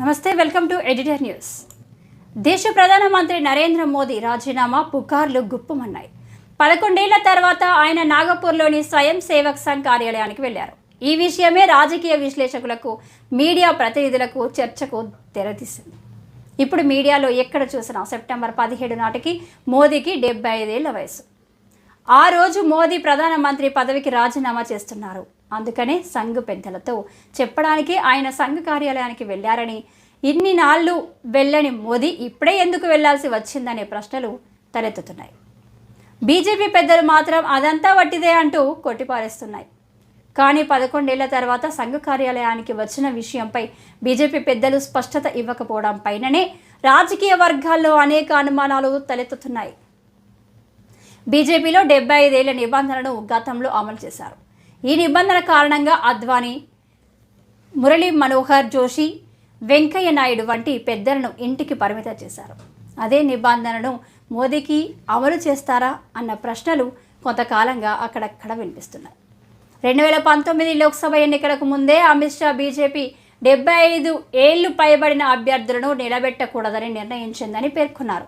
నమస్తే welcome to editor news. దేశ ప్రధానమంత్రి నరేంద్ర మోదీ రాజీనామా పుకార్లు గుప్పమన్నాయి. పదకొండేళ్ళ తర్వాత ఆయన నాగపూర్లోని స్వయం సేవక్ సంఘ్ కార్యాలయానికి వెళ్ళారు ఈ విషయమే రాజకీయ విశ్లేషకులకు మీడియా ప్రతినిధులకు చర్చకు తెరతీసింది. ఇప్పుడు మీడియాలో ఎక్కడ చూసినా సెప్టెంబర్ పదిహేడు నాటికి మోదీకి డెబ్బై ఐదేళ్ళ వయసు. ఆ రోజు మోదీ ప్రధానమంత్రి పదవికి రాజీనామా చేస్తున్నారు. అందుకనే సంఘ్ పెద్దలతో చెప్పడానికి ఆయన సంఘ కార్యాలయానికి వెళ్ళారని ఇన్ని నాళ్ళు వెళ్ళని మోదీ ఇప్పుడే ఎందుకు వెళ్ళాల్సి వచ్చిందనే ప్రశ్నలు తలెత్తుతున్నాయి. బీజేపీ పెద్దలు మాత్రం అదంతా వట్టిదే అంటూ కొట్టిపారేస్తున్నాయి. కానీ పదకొండేళ్ళ తర్వాత సంఘ కార్యాలయానికి వచ్చిన విషయంపై బీజేపీ పెద్దలు స్పష్టత ఇవ్వకపోవడం పైననే రాజకీయ వర్గాల్లో అనేక అనుమానాలు తలెత్తుతున్నాయి. బీజేపీలో డెబ్బై ఐదేళ్ళ నిబంధనను గతంలో అమలు చేశారు. ఈ నిబంధన కారణంగా అద్వానీ మురళీ మనోహర్ జోషి వెంకయ్య నాయుడు వంటి పెద్దలను ఇంటికి పరిమితం చేశారు. అదే నిబంధనను మోదీకి అమలు చేస్తారా అన్న ప్రశ్నలు కొంతకాలంగా అక్కడక్కడ వినిపిస్తున్నాయి. రెండు వేల పంతొమ్మిది లోక్సభ ఎన్నికలకు ముందే అమిత్ షా బీజేపీ డెబ్బై ఐదు ఏళ్ళు పైబడిన అభ్యర్థులను నిలబెట్టకూడదని నిర్ణయించిందని పేర్కొన్నారు.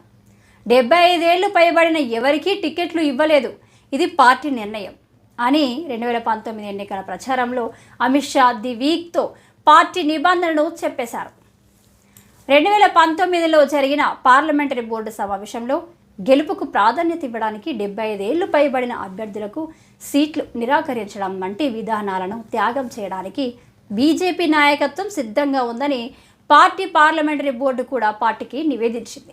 డెబ్బై ఐదేళ్ళు పైబడిన ఎవరికీ టికెట్లు ఇవ్వలేదు. ఇది పార్టీ నిర్ణయం. అని రెండు వేల పంతొమ్మిది ఎన్నికల ప్రచారంలో అమిత్ షా ది వీక్తో పార్టీ నిబంధనను చెప్పేశారు. రెండు వేల పంతొమ్మిదిలో జరిగిన పార్లమెంటరీ బోర్డు సమావేశంలో గెలుపుకు ప్రాధాన్యత ఇవ్వడానికి డెబ్బై ఐదేళ్ళు పైబడిన అభ్యర్థులకు సీట్లు నిరాకరించడం వంటి విధానాలను త్యాగం చేయడానికి బీజేపీ నాయకత్వం సిద్ధంగా ఉందని పార్టీ పార్లమెంటరీ బోర్డు కూడా పార్టీకి నివేదించింది.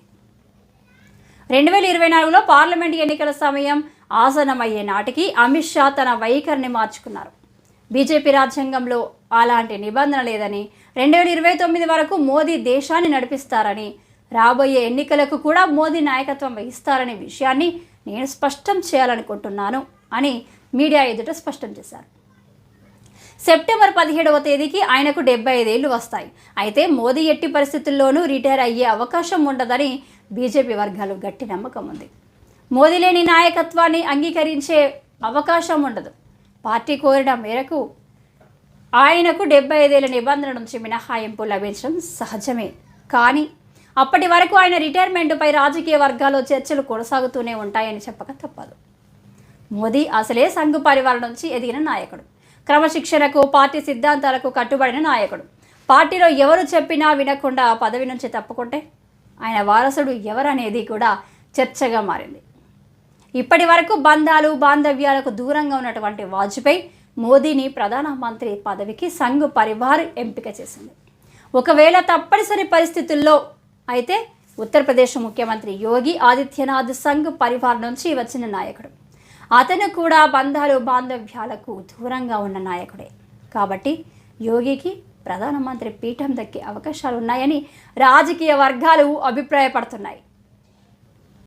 రెండు వేల ఇరవై నాలుగులో పార్లమెంట్ ఎన్నికల సమయం ఆసనమయ్యే నాటికి అమిత్ షా తన వైఖరిని మార్చుకున్నారు. బీజేపీ రాజ్యాంగంలో అలాంటి నిబంధన లేదని రెండు వేల ఇరవై తొమ్మిది వరకు మోదీ దేశాన్ని నడిపిస్తారని రాబోయే ఎన్నికలకు కూడా మోదీ నాయకత్వం వహిస్తారనే విషయాన్ని నేను స్పష్టం చేయాలనుకుంటున్నాను అని మీడియా ఎదుట స్పష్టం చేశారు. సెప్టెంబర్ పదిహేడవ తేదీకి ఆయనకు డెబ్బై ఐదేళ్ళు వస్తాయి. అయితే మోదీ ఎట్టి పరిస్థితుల్లోనూ రిటైర్ అయ్యే అవకాశం ఉండదని బీజేపీ వర్గాలు గట్టి నమ్మకం ఉంది. మోదీ లేని నాయకత్వాన్ని అంగీకరించే అవకాశం ఉండదు. పార్టీ కోరిన మేరకు ఆయనకు డెబ్బై ఐదేళ్ళ నిబంధన నుంచి మినహాయింపు లభించడం సహజమే. కానీ అప్పటి వరకు ఆయన రిటైర్మెంట్పై రాజకీయ వర్గాల్లో చర్చలు కొనసాగుతూనే ఉంటాయని చెప్పక తప్పదు. మోదీ అసలే సంఘు పరివారం నుంచి ఎదిగిన నాయకుడు. క్రమశిక్షణకు పార్టీ సిద్ధాంతాలకు కట్టుబడిన నాయకుడు. పార్టీలో ఎవరు చెప్పినా వినకుండా పదవి నుంచి తప్పుకుంటే ఆయన వారసుడు ఎవరనేది కూడా చర్చగా మారింది. ఇప్పటి వరకు బంధాలు బాంధవ్యాలకు దూరంగా ఉన్నటువంటి వాజ్పేయి మోదీని ప్రధానమంత్రి పదవికి సంఘ్ పరివార్ ఎంపిక చేసింది. ఒకవేళ తప్పనిసరి పరిస్థితుల్లో అయితే ఉత్తరప్రదేశ్ ముఖ్యమంత్రి యోగి ఆదిత్యనాథ్ సంఘ్ పరివార్ నుంచి వచ్చిన నాయకుడు. అతను కూడా బంధాలు బాంధవ్యాలకు దూరంగా ఉన్న నాయకుడే. కాబట్టి యోగికి ప్రధానమంత్రి పీఠం దక్కే అవకాశాలు ఉన్నాయని రాజకీయ వర్గాలు అభిప్రాయపడుతున్నాయి.